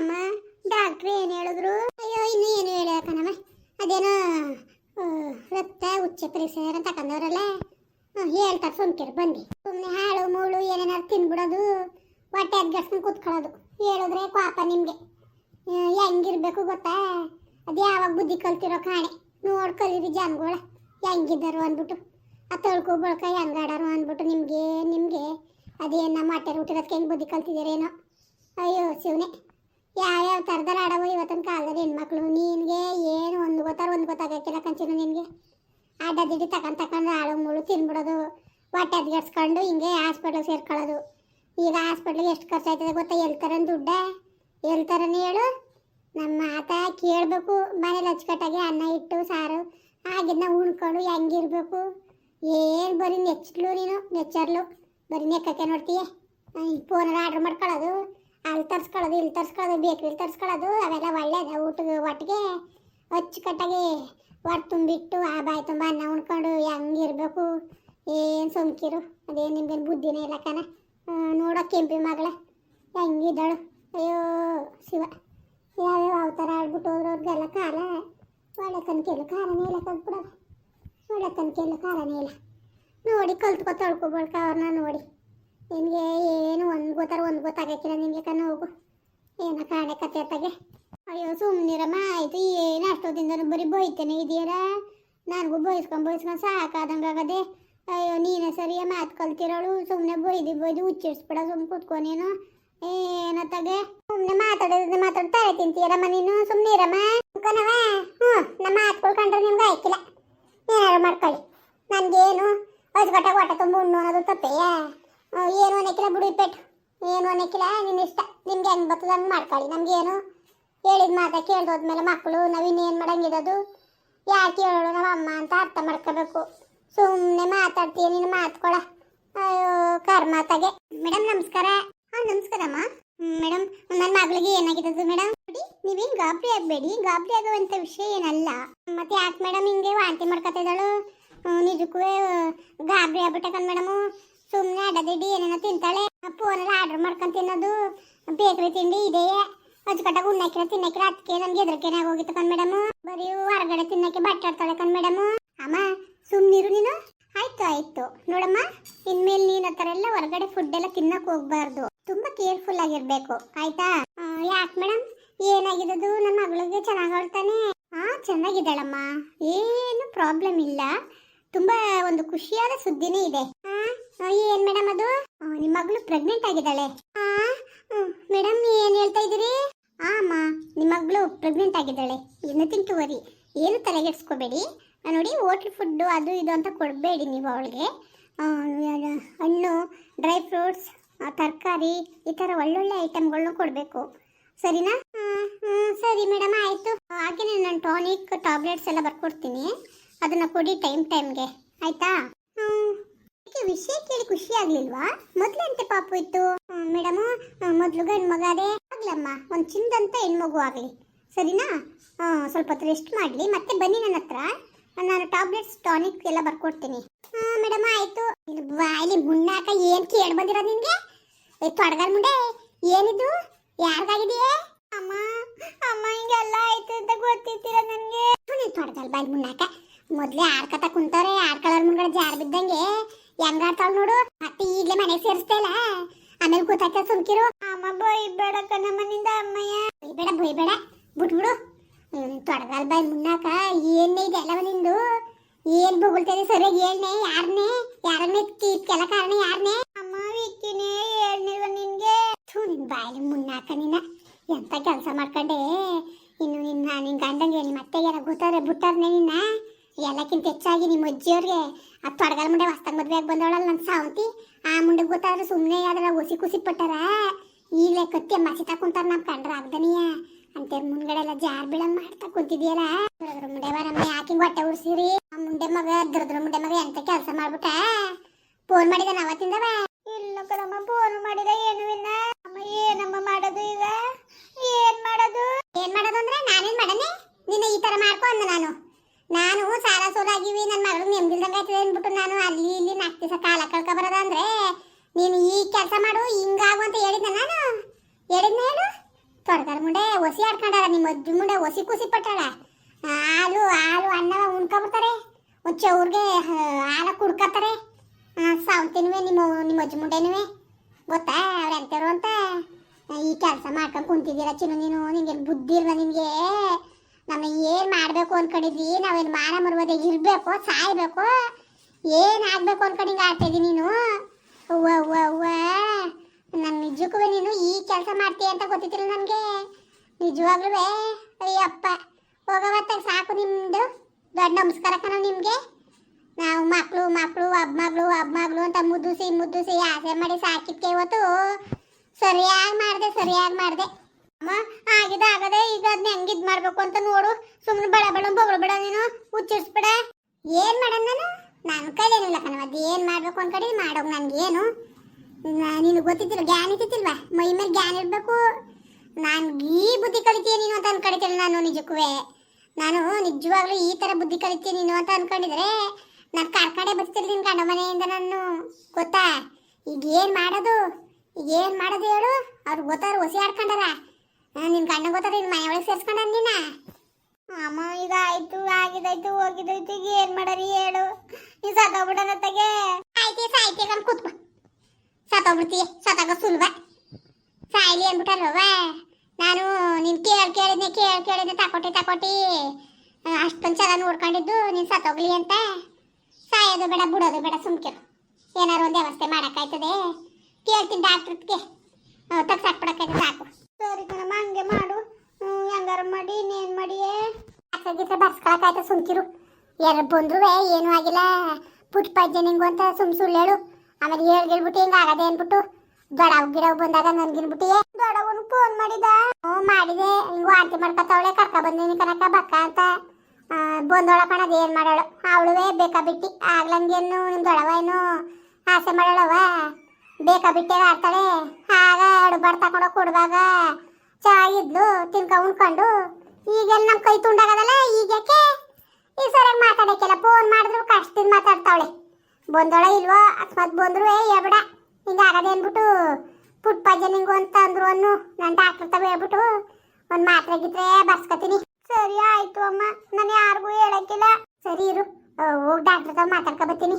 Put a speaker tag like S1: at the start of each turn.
S1: ಅಮ್ಮ ಡಾಕ್ಟ್ರು ಏನು ಹೇಳಿದ್ರು? ಅಯ್ಯೋ, ಇನ್ನು ಏನು ಹೇಳಕನಮ್ಮ ಅದೇನೋ ರಕ್ತ ಉಚ್ಚ ಪರೀಕ್ಷೆ ಏನೋ ತಕೊಂಡವ್ರಲ್ಲ ಹೇಳ್ತಾರೆ ಸುಮ್ಕಿರು ಬಂದು ಸುಮ್ಮನೆ ಹಾಳು, ಮೂಳು ಏನೇನಾರು ತಿನ್ಬಿಡೋದು, ಹೊಟ್ಟೆ ಅದ್ಗಸ್ಕೊಂಡು ಕೂತ್ಕೊಳ್ಳೋದು. ಹೇಳಿದ್ರೆ ಪಾಪ ನಿಮಗೆ. ಹೆಂಗಿರ್ಬೇಕು ಗೊತ್ತಾ? ಅದು ಯಾವಾಗ ಬುದ್ಧಿ ಕಲ್ತಿರೋ ಕಾಣೆ. ನೋಡಿ ಕಲೀರಿ ಜನಗಳ ಹೆಂಗಿದ್ದಾರು ಅಂದ್ಬಿಟ್ಟು. ಆ ತೊಳ್ಕೊ, ಬಳ್ಕ, ಹೆಂಗಾಡಾರು ಅಂದ್ಬಿಟ್ಟು ನಿಮಗೆ ನಿಮಗೆ. ಅದೇನು ನಮ್ಮ ಹೊಟ್ಟೆ ಹುಟ್ಟಿರೋದಕ್ಕೆ ಹೆಂಗೆ ಬುದ್ಧಿ ಕಲ್ತಿದ್ದೀರೇನೋ. ಅಯ್ಯೋ, ಶಿವನೇ. ಯಾವ್ಯಾವ ಥರದಲ್ಲಿ ಆಡೋವು ಇವತ್ತಿನ ಕಾಲದಲ್ಲಿ ಹೆಣ್ಮಕ್ಳು? ನಿನಗೆ ಏನು ಒಂದು ಗೊತ್ತಾರ, ಒಂದು ಗೊತ್ತಾಗಕ್ಕಿಲ್ಲ ಕಂಚಿನ ನಿನಗೆ. ಅಡ್ಡದಿಡ್ಡಿ ತಗೊಂಡು ತಕೊಂಡು ಆಳು ಮುಳು ತಿನ್ಬಿಡೋದು. ಹೊಟ್ಟೆ ಅದ್ಗಡ್ಸ್ಕೊಂಡು ಹಿಂಗೆ ಹಾಸ್ಪಿಟ್ಲಿಗೆ ಸೇರ್ಕೊಳ್ಳೋದು. ಈಗ ಹಾಸ್ಪಿಟ್ಲಿಗೆ ಎಷ್ಟು ಖರ್ಚು ಆಯ್ತದೆ ಗೊತ್ತಾ? ಎಲ್ತಾರ ದುಡ್ಡ? ಎಲ್ತಾರನೇ ಹೇಳು ನಮ್ಮ ಮಾತ ಕೇಳಬೇಕು. ಮನೇಲಿ ಅಚ್ಚುಕಟ್ಟಾಗಿ ಅನ್ನ ಇಟ್ಟು ಸಾರು, ಆಗಿದ್ನ ಉಣ್ಕೊಂಡು ಹೆಂಗಿರ್ಬೇಕು? ಏನು ಬರೀ ನೆಚ್ಚಲು ನೀನು? ನೆಚ್ಚರ್ಲು. ಬರೀ ನೆಕ್ಕಕ್ಕೆ ನೋಡ್ತೀಯ? ಫೋನಲ್ಲಿ ಆರ್ಡ್ರ್ ಮಾಡ್ಕೊಳ್ಳೋದು. ತರ್ಸ್ಕೊಳ್ಳೋದು, ಇಲ್ಲಿ ತರ್ಸ್ಕೊಳ್ಳೋದು ಬೇಕ್ರಿಲಿ ತರ್ಸ್ಕೊಳ್ಳೋದು, ಅವೆಲ್ಲ ಒಳ್ಳೇದ ಊಟದ ಒಟ್ಟಿಗೆ ಅಚ್ಚುಕಟ್ಟಾಗಿ ಹೊಟ್ಟೆ ತುಂಬಿಟ್ಟು, ಆ ಬಾಯಿ ತುಂಬ ಅನ್ನ ಉಣ್ಕೊಂಡು ಹೆಂಗಿರ್ಬೇಕು ಏನು ಸುಮ್ಕಿರು? ಅದೇನು ನಿಮ್ಗೇನು ಬುದ್ಧಿನೇ ಇಲ್ಲ ಕಣ. ನೋಡೋ ಕೆಂಪಿ ಮಗಳ. ಹೆಂಗಿದ್ದಾಳು ಅಯ್ಯೋ, ಶಿವ. ಯಾವ್ಯಾವ ಅವತಾರ ಆಡ್ಬಿಟ್ಟು ಹೋದ್ರವ್ರಿಗೆಲ್ಲ ಕಾಲ? ಒಳ್ಳೆ ಕನ್ಕೆಲ್ಲ ಕಾಲನೇ ಇಲ್ಲ ಕಲ್ತ್ಬಿಡೋದು ಒಳ್ಳೆ ಕನ್ಕೆಲ್ಲ ಕಾಲನೇ ಇಲ್ಲ. ನೋಡಿ ಕಲ್ತ್ಕೊ ತಳ್ಕೊಬಳ್ಕ ಅವ್ರನ್ನ ನೋಡಿ. ನಿನಗೆ ಏನು ಒಂದು ಗೊತ್ತಾರ ಒಂದು ಗೊತ್ತಾಗಕ್ಕಿಲ್ಲ ನಿನಗೆ ಕಣ್ಣು ಹೋಗು. ಏನೋ ಕಾಣೆ ಕತೆ ತಗೆ ಅಯ್ಯೋ ಸುಮ್ಮನಿರಮ್ಮ ಆಯ್ತು, ಏನು ಅಷ್ಟೊತ್ತಿಂದ ಬರೀ ಬೈತೇನೆ ಇದೆಯಲ್ಲ ನನಗೂ ಬೈಸ್ಕೊಂಡು ಬೈಸ್ಕೊಂಡು ಸಾಕಾದಂಗೆ ಆಗದೆ. ಅಯ್ಯೋ, ನೀನೇ ಸರಿಯ ಮಾತು ಕಲ್ತಿರೋಳು? ಸುಮ್ಮನೆ ಬೈದು ಬೈದು ಹುಚ್ಚಿಡ್ಸ್ಬಿಡ ಸುಮ್ಮನೆ ಕೂತ್ಕೊ ನೀನು. ಏನತ್ತಾಗೆ ಸುಮ್ಮನೆ ಮಾತಾಡೋದ್ರೆ ಮಾತಾಡ್ತಾರೆ ತಿಂತೀಯರಮ್ಮ ನೀನು? ಸುಮ್ಮನೆ ಇರಮ್ಮ ಹ್ಞೂ ನಮ್ಮ ಮಾತುಗಳು ಕಂಡ್ರೆ ನಿಮ್ಗೆ ಆಯ್ಕಿಲ್ಲ. ಏನಾರು ಮಾಡ್ಕೊಳ್ಳಿ. ನನಗೇನು? ಅಜ್ಗಟ್ಟಾಗ ಹೊಟ್ಟೆ ತುಂಬ ಉಣ್ಣು ಅನ್ನೋದು ತಪ್ಪೆಯಾ? ಏನು ಅನ್ನಕ್ಕಿಲ್ಲ ಬಿಡು ಏನು ಅನ್ನಕ್ಕಿಲ್ಲ ನಿನ್ನ ಇಷ್ಟ. ನಿಮ್ಗೆ ಹೆಂಗೆ ಬರ್ತದ ಹಂಗೆ ಮಾಡ್ಕೊಳ್ಳಿ. ನಮಗೇನು ಹೇಳಿದ ಮಾತ ಕೇಳ್ದೋದ್ಮೇಲೆ ಮಕ್ಕಳು ನಾವು ಇನ್ನೇನು ಮಾಡಂಗಿರೋದು ಯಾಕೆ ಹೇಳೋಣ ನಮ್ಮ ಅಮ್ಮ ಅಂತ ಅರ್ಥ ಮಾಡ್ಕೋಬೇಕು. ಸುಮ್ಮನೆ ಮಾತಾಡ್ತೀಯ, ನೀನು ಮಾತ್ಕೊಳ ಅಯ್ಯೋ ಕರ್ಮಾತಾಗೆ ಮೇಡಮ್ ನಮಸ್ಕಾರ. ಹಾಂ, ನಮಸ್ಕಾರಮ್ಮ. ಮೇಡಮ್ ನನ್ನ ಮಗಳಿಗೆ ಏನಾಗಿರೋದು ಮೇಡಮ್ ನೋಡಿ, ನೀವೇನು ಗಾಬರಿ ಆಗಬೇಡಿ. ಗಾಬರಿ ಆಗುವಂಥ ವಿಷಯ ಏನಲ್ಲ. ಮತ್ತೆ ಯಾಕೆ ಮೇಡಮ್ ಹಿಂಗೆ ವಾಂತಿ ಮಾಡ್ಕೊತಾ ಇದ್ದಾಳು? ನಿಜಕ್ಕೂ, ಗಾಬರಿ ಆಗ್ಬಿಟ್ಟಕನ್ ಮೇಡಮು. ಅಡದಿಡ್ಡಿ ಏನೇನೋ ತಿಂತಾಳೆ ಫೋನಲ್ಲಿ ಆರ್ಡರ್ ಮಾಡ್ಕೊಂಡು ತಿನ್ನೋದು, ಬೇಕರಿ ತಿಂಡಿ ಇದೆಯೇ ಅಚ್ಚುಕಟ್ಟಾಗ ಉಣ್ಣಕ್ಕಿರ ತಿನ್ನಕ್ಕಿರ ಅದಕ್ಕೆ ನಮ್ಗೆ ಹೆದರಿಕೆನೆ ಆಗೋಗಿತ್ತು ಕಣ್ ಮೇಡಮ್ ಬರೀ ಹೊರಗಡೆ ತಿನ್ನಕ್ಕೆ ಬಟ್ಟೆ ಆಡ್ತಾಳೆ ಕಣ್ ಮೇಡಮ್ ಅಮ್ಮ ಸುಮ್ಮನಿರು ನೀನು? ಆಯ್ತು ಆಯ್ತು. ನೋಡಮ್ಮ, ಇನ್ಮೇಲೆ ನೀನ್ ಆತರ ಎಲ್ಲ ಹೊರಗಡೆ ಫುಡ್ ಎಲ್ಲ ತಿನ್ನಕ್ ಹೋಗ್ಬಾರ್ದು. ತುಂಬಾ ಕೇರ್ಫುಲ್ ಆಗಿರ್ಬೇಕು. ಆಯ್ತಾ? ಯಾಕೆ ಮೇಡಮ್ ಏನಾಗಿರೋದು ನನ್ನ ಮಗಳಿಗೆ ಚೆನ್ನಾಗಿ ಆಡ್ತಾನೆ ಹಾ ಚೆನ್ನಾಗಿದ್ದಾಳಮ್ಮ. ಏನು ಪ್ರಾಬ್ಲಮ್ ಇಲ್ಲ. ತುಂಬಾ ಒಂದು ಖುಷಿಯಾದ ಸುದ್ದಿನೇ ಇದೆ. ಹಾ ಏನ್ ಮೇಡಮ್ ಅದು ನಿಮ್ಮ ಮಗಳು ಪ್ರೆಗ್ನೆಂಟ್ ಆಗಿದ್ದಾಳೆ. ಆ ಮೇಡಮ್ ಏನು ಹೇಳ್ತಾ ಇದ್ದೀರಿ? ಆ ನಿಮ್ಮ ಮಗಳು ಪ್ರೆಗ್ನೆಂಟ್ ಆಗಿದ್ದಾಳೆ. ನಥಿಂಗ್ ಟು ವರಿ ಏನು ತಲೆಗೆಡ್ಸ್ಕೋಬೇಡಿ? ನೋಡಿ ಹೋಟ್ಲ್ ಫುಡ್ಡು ಅದು ಇದು ಅಂತ ಕೊಡಬೇಡಿ ನೀವು ಅವಳಿಗೆ. ಹಣ್ಣು ಡ್ರೈ ಫ್ರೂಟ್ಸ್ ತರಕಾರಿ, ಈ ಥರ ಒಳ್ಳೊಳ್ಳೆ ಐಟಮ್ಗಳನ್ನೂ ಕೊಡಬೇಕು. ಸರಿನಾ? ಸರಿ ಮೇಡಮ್ ಆಯಿತು. ಹಾಗೆಯೇ ನಾನು ಟಾನಿಕ್ ಟ್ಯಾಬ್ಲೆಟ್ಸ್ ಎಲ್ಲ ಬರ್ಕೊಡ್ತೀನಿ. ಅದನ್ನು ಕೊಡಿ ಟೈಮ್ ಟೈಮ್ಗೆ ಆಯಿತಾ? ಕೇಳಿ ಖುಷಿ ಆಗ್ಲಿಲ್ವಾ? ಮೊದ್ಲೆಂತೆ ಪಾಪು ಇತ್ತು? ಮೇಡಮ್ ಮೊದ್ಲು ಗಂಡ್ ಮಗ ಅದೇ. ಆಗ್ಲಮ್ಮ, ಒಂದು ಚಿಂದಂತ ಹೆಣ್ಮಗು ಆಗ್ಲಿ. ಸರಿನಾ? ಸ್ವಲ್ಪ ಹೊತ್ತು ರೆಸ್ಟ್ ಮಾಡ್ಲಿ. ಮತ್ತೆ ಬನ್ನಿ ನನ್ನ ಹತ್ರ. ನಾನು ಟ್ಯಾಬ್ಲೆಟ್ಸ್ ಟಾನಿಕ್ ಎಲ್ಲ ಬರ್ಕೊಡ್ತೀನಿ. ಮೇಡಮ್ ಆಯ್ತು. ಬಾಯಲ್ಲಿ ಏನ್ ಏನು ಕೇಳಿ ಬಂದಿರೋದು ನಿನಗೆ? ತೊಡಗಲ್ ಮುಂಡೆ ಏನಿದು? ಯಾರಿಗಾಗಿದೆಯೇ? ಅಮ್ಮ ಅಮ್ಮ, ಹಿಂಗೆಲ್ಲ ಆಯ್ತು ಅಂತ ಗೊತ್ತಿರ್ತೀರ ನನಗೆ. ನೀನು ತೊಡಗಲ್ ಬಾಯಿ ಮುನ್ನಾಕ. ಮೊದ್ಲೇ ಆಡ್ಕತ ಕುಂತವ್ರೆ ಆಡ್ಕೊಳ್ಳೋರ್ ಮುಂಗಡೆ ಜಾರ್ ಬಿದ್ದಂಗೆ. ಹೆಂಗಾಡ್ತಾವ್ ನೋಡು? ಮತ್ತೆ ಈಗ್ಲೇ ಮನೆ ಸೇರಿಸ್ತೇಲ ಆಮೇಲೆ ಗೊತ್ತಾಗ್ತದೆ ಸುಮ್ಕಿರು. ಅಮ್ಮ ಬೈ ಬೇಡ ಕಣ ಮನಿಂದ ಅಮ್ಮಯ್ಯ. ಬೈಬೇಡ ಬೈಬೇಡ. ಬಿಟ್ಬಿಡು. ತೊಡಗಲ್ ಬಾಯಿ ಮುನ್ನಾಕ. ಏನೇ ಇದೆ ಎಲ್ಲವ ನಿಂದು? ಏನ್ ಬೊಗಳ್ತದೆ ಸರಿಯಾಗಿ ಹೇಳ್ನೆ ಯಾರನ್ನೇ ಯಾರನ್ನೇ ಇದಕ್ಕೆಲ್ಲ ಕಾರಣ ಯಾರನ್ನೇ ಅಮ್ಮ ವಿಕ್ಕಿನೇ ಹೇಳ್ನಿಲ್ವ ನಿನ್ಗೆ? ಥೂ ನಿನ್ ಬಾಯಲ್ಲಿ ಮುನ್ನಾಕ ನಿನ್ನ. ಎಂತ ಕೆಲಸ ಮಾಡ್ಕೊಂಡೆ? ಇನ್ನು ನಿನ್ನ ನಿನ್ ಗಂಡಂಗೆ ನಿಮ್ಮ ಅತ್ತೆಗೆ ಗೊತ್ತಾದ್ರೆ ಬಿಟ್ಟಾರ್ನೆ ನಿನ್ನ. ಎಲ್ಲಕ್ಕಿಂತ ಹೆಚ್ಚಾಗಿ ನಿಮ್ಮ ಅಜ್ಜಿಯವ್ರಿಗೆ ಆ ತೊಡಗಲ್ ಮುಂಡೆ ಹೊಸ್ತಾಗ ಮದ್ವೆಯಾಗಿ ಆಗಿ ಬಂದವಳಲ್ಲ ನನ್ನ ಸಾವಂತಿ. ಆ ಮುಂಡೆ ಗೊತ್ತಾದ್ರೆ ಸುಮ್ಮನೆ ಯಾವ್ದಾರ ಒಸಿ ಕುಸಿ ಪಟ್ಟಾರ? ಈಗಲೇ ಕತ್ತಿ ಮಸಿ ಕುಂತಾರ ನಮ್ಮ ಕಂಡ್ರ ಆಗ್ದನಿಯ. ಅಂತ ಮುಂದ್ಗಡೆ ಎಲ್ಲ ಜಾರ್ ಬೀಳಂಗ್ ಮಾಡ್ತಾ ಕುಂತಿದ್ಯಲ್ಲ? ಮುಂಡೆ ಬರಮ್ಮ ಯಾಕೆ ಹೊಟ್ಟೆ ಉರ್ಸಿರಿ ಮುಂಡೆ ಮಗ, ದುರ್ದ್ರ ಮುಂಡೆ ಮಗ ಎಂತ ಕೆಲಸ ಮಾಡ್ಬಿಟ್ಟ? ಫೋನ್ ಮಾಡಿದ ನಾವತ್ತಿಂದ ಇಲ್ಲ ಕಣಮ್ಮ, ಫೋನ್ ಮಾಡಿದ ಏನು ಇಲ್ಲ ಅಮ್ಮ, ಏನಮ್ಮ ಮಾಡೋದು ಈಗ? ಏನ್ ಮಾಡೋದು? ಏನ್ ಮಾಡೋದು ಅಂದ್ರೆ ನಾನೇನ್ ಮಾಡನೆ? ನಿನ್ನ ಈ ತರ ಮಾಡ್ಕೊ ಅಂದ ನಾನು ನಾನು. ಸೋಲಾಗಿವಿ ನನ್ನ ಮಗಳು ನೆಮ್ಮದಿಲ್ದಂಗೆ ಆಯ್ತದೆ ಅಂದ್ಬಿಟ್ಟು ನಾನು ಅಲ್ಲಿ ಇಲ್ಲಿ ನಾಲ್ಕು ದಿವಸ ಕಾಲ ಕಳ್ಕೊ ಬರೋದಂದ್ರೆ ನೀನು ಈ ಕೆಲಸ ಮಾಡು ಹಿಂಗಾಗು ಅಂತ ಹೇಳಿದ್ನ ನಾನು? ಹೇಳಿದ್ನ ಹೇಳು ತೊಡಗಲ್ ಮುಂಡೆ ಒಸಿ ಆಡ್ಕೊಂಡಾರ, ನಿಮ್ಮ ಅಜ್ಜಿ ಮುಂಡೆ ಒಸಿ ಕುಸಿ ಪಟ್ಟಾಳ. ಹಾಲು ಹಾಲು ಅನ್ನ ಉಣ್ಕೊಬಿಡ್ತಾರೆ. ಒಂದು ಚೌರ್ಗೆ ಹಾಲ ಕುಡ್ಕತ್ತಾರೆ. ಸಾವಂತಿನವೆ, ನಿಮ್ಮ ನಿಮ್ಮ ಅಜ್ಜಿ ಮುಂಡೆನುವೆ. ಗೊತ್ತಾ ಅವ್ರು ಎಂತವ್ರು ಅಂತ? ಈ ಕೆಲಸ ಮಾಡ್ಕೊಂಡು ಕುಂತಿದ್ದೀರ ಚಿನ್ನು ನೀನು ನಿಂಗೆ ಬುದ್ಧಿ ಇಲ್ವಾ ನಿನಗೆ ನಮ್ಮ ಏನು ಮಾಡಬೇಕು ಅನ್ಕೊಂಡಿದ್ವಿ? ನಾವೇನು ಮಾನ ಮರುವುದೇ ಇರಬೇಕು, ಸಾಯ್ಬೇಕು? ಏನು ಆಗಬೇಕು ಅನ್ಕೊಂಡಿಂಗ ಹಿಂಗೆ ಆಡ್ತಾ ಇದ್ದೀನಿ ನೀನು? ಅವ್ವ ಅವ್ವ ಅವ್ವ. ನನ್ನ ನಿಜಕ್ಕೂ ನೀನು ಈ ಕೆಲಸ ಮಾಡ್ತೀಯ ಅಂತ ಗೊತ್ತಿತ್ತಿಲ್ಲ ನನಗೆ. ನಿಜವಾಗ್ಲೂ ಅಯ್ಯಪ್ಪ. ಹೋಗವತ್ತಾಗ ಸಾಕು ನಿಮ್ಮದು ದೊಡ್ಡ ನಮಸ್ಕಾರ ಕಣ ನಿಮಗೆ. ನಾವು ಮಕ್ಕಳು ಮಕ್ಕಳು ಅಬ್ ಮಗಳು ಅಬ್ ಮಗಳು ಅಂತ ಮುದ್ದುಸಿ ಮುದ್ದುಸಿ ಆಸೆ ಮಾಡಿ ಸಾಕಿದ್ಕೆ ಇವತ್ತು. ಸರಿಯಾಗಿ ಮಾಡಿದೆ ಸರಿಯಾಗಿ ಮಾಡಿದೆ. ಅಮ್ಮ ಆಗಿದೆ, ಆಗದೆ ಈಗ ಅದನ್ನ ಹೆಂಗಿದ್ ಮಾಡ್ಬೇಕು ಅಂತ ನೋಡು. ಸುಮ್ಮನೆ ಬಡ ಬಡ ಬಿಡ ನೀನು ಹುಚ್ಚಿಸ್ಬಿಡ ಏನ್ ಮಾಡೋಣ ನಾನು? ನಾನು ಕೈಲೇನಿಲ್ಲ ಕಣವ ಅದು ಏನ್ ಮಾಡ್ಬೇಕು ಅನ್ಕಡಿ ಮಾಡೋಗ್ ಏನು ನಿನಗೆ ಗೊತ್ತಿದ್ದಿಲ್ಲ ಜ್ಞಾನ ಇತ್ತಿಲ್ವಾ ಮೈ ಮೇಲೆ ಗ್ಯಾನ್ ಇರ್ಬೇಕು. ನಾನು ಈ ಬುದ್ಧಿ ಕಲಿತೀಯ ನೀನು ಅಂತ ಅನ್ಕೊಂಡಿದ್ದಿಲ್ಲ ನಾನು ನಿಜಕ್ಕೂ ನಾನು ನಿಜವಾಗ್ಲೂ ಈ ತರ ಬುದ್ಧಿ ಕಲಿತೀಯ ನೀನು ಅಂತ ಅನ್ಕೊಂಡಿದ್ರೆ ನಾನು ಕರ್ಕಡೆ ಬರ್ತಿರ್ತೀನಿ ಕಣ ಮನೆಯಿಂದ ನಾನು. ಗೊತ್ತಾ? ಈಗ ಏನ್ ಮಾಡೋದು? ಈಗ ಏನ್ ಮಾಡೋದು ಹೇಳು? ಅವ್ರು ಗೊತ್ತಾರ ಹೊಸಿ ಆಡ್ಕೊಂಡಾರ. ನಿನ್ ಗಂಡ ಗೊತ್ತಾರ ನಿನ್ ಮನೆ ಒಳಗೆ ಸೇರ್ಸ್ಕೊಂಡ ನೀನ ಅಮ್ಮ ಈಗ ಆಯ್ತು ಆಗಿದಾಯ್ತು ಹೋಗಿದಾಯ್ತು ಈಗ ಏನ್ ಮಾಡರಿ ಹೇಳು. ನೀ ಸತ್ತೋಗ್ಬಿಡನ ತಗೆ ಆಯ್ತಿ ಸಾಯ್ತಿ ಕಣ್ ಕೂತ್ಬ ಸತ್ತೋಗ್ಬಿಡ್ತೀಯ ಸತ್ತಾಗ ಸುಲ್ಭ. ಸಾಯ್ಲಿ ಅಂದ್ಬಿಟ್ಟಾರವ ನಾನು ನಿನ್ ಕೇಳ್ ಕೇಳಿದ್ನೆ ಕೇಳ್ ಕೇಳಿದ್ನೆ ತಕೊಟ್ಟಿ ತಕೊಟ್ಟಿ ಅಷ್ಟೊಂದು ಚೆನ್ನಾಗಿ ನೋಡ್ಕೊಂಡಿದ್ದು ನೀನ್ ಸತ್ತೋಗ್ಲಿ ಅಂತ. ಸಾಯೋದು ಬೇಡ ಬಿಡೋದು ಬೇಡ ಸುಮ್ಕಿರು ಏನಾರು ಒಂದು ವ್ಯವಸ್ಥೆ ಮಾಡೋಕ್ಕಾಯ್ತದೆ ಕೇಳ್ತೀನಿ ಡಾಕ್ಟ್ರಿಗೆ ತಗ್ಸಾಕ್ಬಿಡಕ್ಕೈತೆ ಸಾಕು. ಸರಿ ಕಣಮ್ಮ, ಹಂಗೆ ಮಾಡು. ಹೆಂಗಾರ ಮಾಡಿ, ಇನ್ನೇನು ಮಾಡಿಯೇ? ಅಸಗಿಸ ಬರ್ಸ್ಕೊಳಕಾಯ್ತು ಸುಮ್ಕಿರು. ಯಾರು ಬಂದ್ರು ಏನೂ ಆಗಿಲ್ಲ. ಪುಟ್ ಪಜ್ಜನಿಂಗು ಅಂತ ಸುಮ್ ಸುಳ್ಳು ಹೇಳು. ಆಮೇಲೆ ಹೇಳ್ ಹೇಳ್ಬಿಟ್ಟು ಹಿಂಗೆ ಆಗದೆ ಅಂದ್ಬಿಟ್ಟು ದೊಡವ್ ಗಿಡವ್ ಬಂದಾಗ ನನ್ಗಿನ್ಬಿಟ್ಟು ದೊಡವನು ಫೋನ್ ಮಾಡಿದ? ಹ್ಞೂ, ಮಾಡಿದೆ. ಹಿಂಗೆ ವಾಂತಿ ಮಾಡ್ಕೊತಾವಳೆ, ಕರ್ಕ ಬಂದಿನಿ ಕನಕ ಬಕ್ಕ ಅಂತ. ಬಂದೋಳ ಕಣದ ಏನ್ ಮಾಡೋಳು ಅವಳುವೇ ಬೇಕಾ ಬಿಟ್ಟಿ. ಆಗ್ಲಂಗೇನು ನಿಮ್ಮ ದೊಡವ ಏನು ಆಸೆ ಮಾಡೋಳವ ಬೇಕಾ ಬಿಟ್ಟೇ ಆಡ್ತಾಳೆ ಆಗ ಎರಡು ಬಾರ್ ತಗೊಂಡೋಗಿ ಕೊಡುವಾಗ ಚಾ ಇದ್ಲು, ತಿನ್ಕ ಉಣ್ಕೊಂಡು. ಈಗೆಲ್ಲ ನಮ್ಮ ಕೈ ತುಂಡಾಗದಲ್ಲ, ಈಗ ಯಾಕೆ? ಈ ಸರಿಯಾಗಿ ಮಾತಾಡಕ್ಕೆಲ್ಲ ಫೋನ್ ಮಾಡಿದ್ರು ಕಷ್ಟದಿಂದ ಮಾತಾಡ್ತಾವಳೆ. ಬಂದೋಳ ಇಲ್ವೋ? ಅಕಸ್ಮಾತ್ ಬಂದ್ರು, ಏ ಹೇಳ್ಬೇಡ ಹಿಂಗೆ ಆಗದೆ ಅಂದ್ಬಿಟ್ಟು ಪುಟ್ಪಾಜ ನಿಂಗು ಅಂತ ಅಂದ್ರು ಅನ್ನು. ನಾನು ಡಾಕ್ಟರ್ ತವ ಹೇಳ್ಬಿಟ್ಟು, ಒಂದು ಮಾತ್ರೆ ಗಿತ್ರೆ ಬರ್ಸ್ಕೊತೀನಿ. ಸರಿ, ಆಯ್ತು ಅಮ್ಮ. ನಾನು ಯಾರಿಗೂ ಹೇಳಕ್ಕಿಲ್ಲ. ಸರಿ ಇರು. ಹೋಗಿ ಡಾಕ್ಟರ್ ತವ ಮಾತಾಡ್ಕೊ ಬರ್ತೀನಿ.